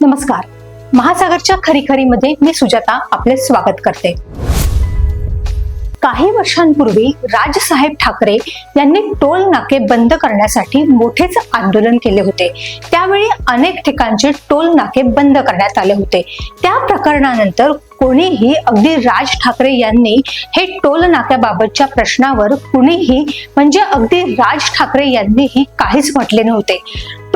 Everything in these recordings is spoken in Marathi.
नमस्कार. महासागरच्या खरीखरीमध्ये मी सुजाता आपले स्वागत करते. काही वर्षांपूर्वी राजसाहेब ठाकरे यांनी टोल नाके बंद करण्यासाठी मोठेच आंदोलन केले होते. त्यावेळी अनेक ठिकाणचे टोल नाके बंद करण्यात आले होते. त्या प्रकरणानंतर कोणीही अगदी राज ठाकरे यांनी हे टोल नाक्याबाबतच्या प्रश्नावर कुणीही म्हणजे अगदी राज ठाकरे यांनीही काहीच म्हटले नव्हते.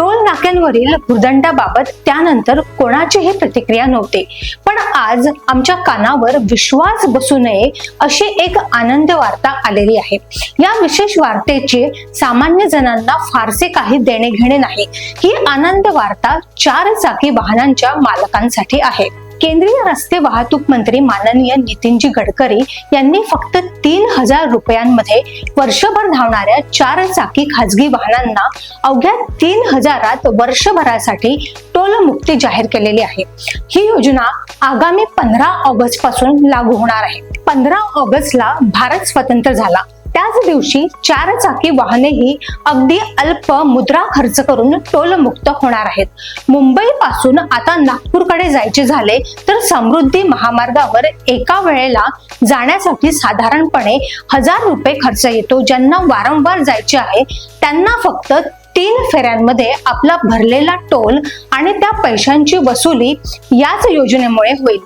टोल नाक्यांवरील भुर्दंडाबाबत त्यानंतर कोणाचीही प्रतिक्रिया नव्हती. पण आज आमच्या कानावर विश्वास बसू नये अशी एक आनंद वार्ता आलेली आहे. या विशेष वार्तेचे सामान्य जणांना फारसे काही देणे घेणे नाही. ही आनंद वार्ता चार चाकी वाहनांच्या मालकांसाठी आहे. केंद्रीय रस्ते वाहतूक मंत्री माननीय नितीनजी गडकरी यांनी फक्त तीन हजार रुपयांमध्ये वर्षभर धावणाऱ्या चार चाकी खाजगी वाहनांना अवघ्या तीन हजारात वर्षभरासाठी टोल मुक्ती जाहीर केलेली आहे. ही योजना आगामी पंधरा ऑगस्टपासून लागू होणार आहे. पंधरा ऑगस्टला भारत स्वतंत्र झाला. त्याच दिवशी चार चाकी वाहनेही अगदी अल्प मुद्रा खर्च करून टोल मुक्त होणार आहेत. मुंबई पासून आता नागपूरकडे जायचे झाले तर समृद्धी महामार्गावर एका वेळेला जाण्यासाठी साधारणपणे हजार रुपये खर्च येतो. ज्यांना वारंवार जायचे आहे त्यांना फक्त तीन फेऱ्यांमध्ये आपला भरलेला टोल आणि त्या पैशांची वसुली याच योजनेमुळे होईल.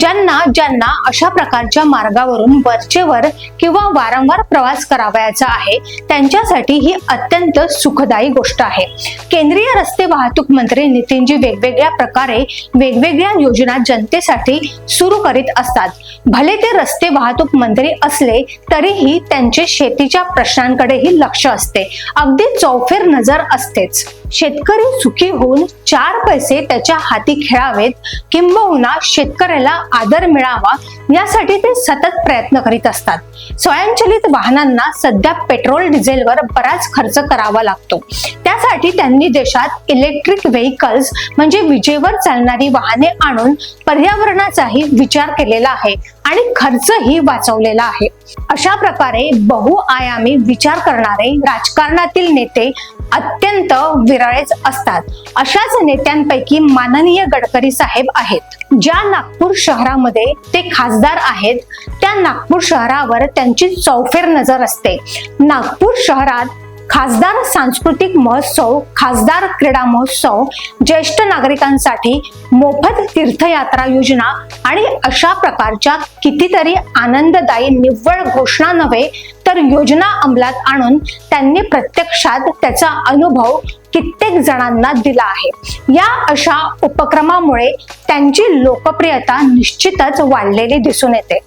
ज्यांना ज्यांना अशा प्रकारच्या मार्गावरून वरचेवर किंवा वारंवार प्रवास करावयाचा आहे त्यांच्यासाठी ही अत्यंत सुखदायी गोष्ट आहे. केंद्रीय रस्ते वाहतूक मंत्री नितीनजी वेगवेगळ्या प्रकारे वेगवेगळ्या योजना जनतेसाठी सुरू करीत असतात. भले ते रस्ते वाहतूक मंत्री असले तरीही त्यांचे शेतीच्या प्रश्नांकडेही लक्ष असते. अगदी चौफेर नजर असतेच. शेतकरी सुखी होऊन चार पैसे त्याच्या हाती खेळावेत किंबहुना शेतकऱ्याला आदर मिळावा यासाठी ते सतत प्रयत्न करीत असतात. स्वयंचलित वाहनांना सध्या पेट्रोल डिझेलवर बराच खर्च करावा लागतो. त्यासाठी त्यांनी देशात इलेक्ट्रिक व्हेकल्स म्हणजे विजेवर चालणारी वाहने आणून पर्यावरणाचाही विचार केलेला आहे आणि खर्चही वाचवलेला आहे. अशा प्रकारे बहुआयामी विचार करणारे राजकारणातील नेते अत्यंत विराळेच असतात. अशाच नेत्यांपैकी माननीय गडकरी साहेब आहेत. ज्या नागपूर शहरामध्ये ते खासदार आहेत त्या नागपूर शहरावर त्यांची चौफेर नजर असते. नागपूर शहरात खासदार सांस्कृतिक महोत्सव खासदार क्रीडा महोत्सव ज्येष्ठ नागरिकांसाठी मोफत तीर्थयात्रा योजना आणि अशा प्रकारच्या कितीतरी आनंददायी निव्वळ घोषणा नव्हे तर योजना अंमलात आणून त्यांनी प्रत्यक्षात त्याचा अनुभव कित्येक जणांना दिला आहे. या अशा उपक्रमामुळे त्यांची लोकप्रियता निश्चितच वाढलेली दिसून येते.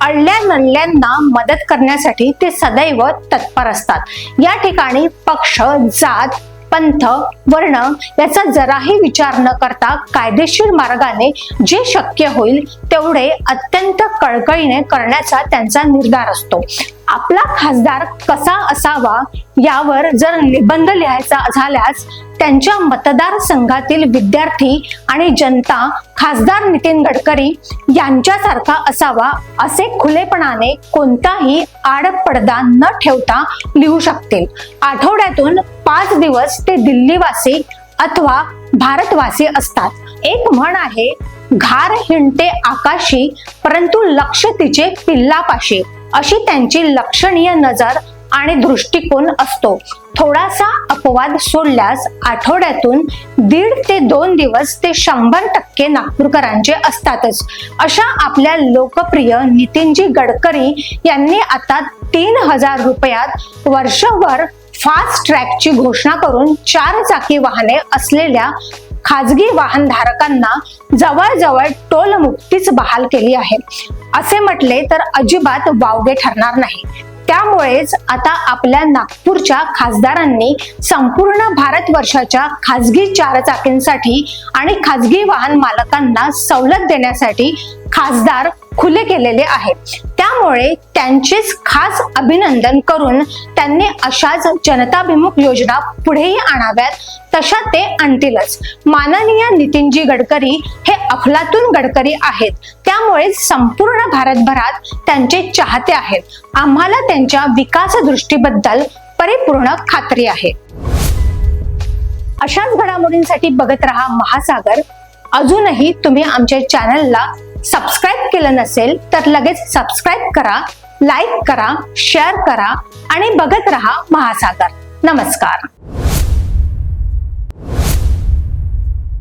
अडल्या नडल्यांना मदत करण्यासाठी ते सदैव तत्पर असतात. या ठिकाणी पक्ष जात पंथ वर्ण याचा जराही विचार न करता कायदेशीर मार्गाने जे शक्य होईल तेवढे अत्यंत कळकळीने करण्याचा त्यांचा निर्धार असतो. आपला खासदार कसा असावा यावर जर निबंध लिहायचा झाल्यास त्यांच्या मतदारसंघातील विद्यार्थी आणि जनता खासदार नितीन गडकरी यांच्यासारखा असावा असे खुलेपणाने कोणताही आडपडदा न ठेवता लिहू शकतील. आठवड्यातून पाच दिवस ते दिल्लीवासी अथवा भारतवासी असतात. एक म्हण आहे घार हिंडते आकाशी परंतु लक्ष तिचे पिल्लापाशी. अशी त्यांची लक्षणीय नजर आणि दृष्टिकोन असतो. थोडासा अपवाद सोडल्यास आठवड्यातून दीड ते दोन दिवस ते शंभर टक्के नागपूरकरांचे असतातच. अशा आपल्या लोकप्रिय नितीनजी गडकरी यांनी आता तीन हजार रुपयात वर्षभर फास्ट ट्रॅकची घोषणा करून चार चाकी वाहने असलेल्या खाजगी वाहनधारकांना जवळजवळ टोल मुक्तीच बहाल केली आहे. असे म्हटले तर अजिबात वावगे ठरणार नाही. त्यामुळेच आता आपल्या नागपूरच्या खासदारांनी संपूर्ण भारतवर्षाच्या खाजगी चारचाकींसाठी आणि खाजगी वाहन मालकांना सवलत देण्यासाठी खासदार खुले केलेले आहे त्यामुळे त्यांचेच खास अभिनंदन करून त्यांनी अशाच जनताभिमुख योजना पुढेही आणाव्यात तशा ते आणतीलच. माननीय नितीनजी गडकरी हे अफलातून गडकरी आहेत. त्यामुळे संपूर्ण भारतभरात त्यांचे चाहते आहेत. आम्हाला त्यांच्या विकास दृष्टीबद्दल परिपूर्ण खात्री आहे. अशाच घडामोडींसाठी बघत रहा महासागर. अजूनही तुम्ही आमच्या चॅनलला सबस्क्राईब केलं नसेल तर लगेच सबस्क्राईब करा लाईक करा शेअर करा आणि बघत रहा महासागर. नमस्कार.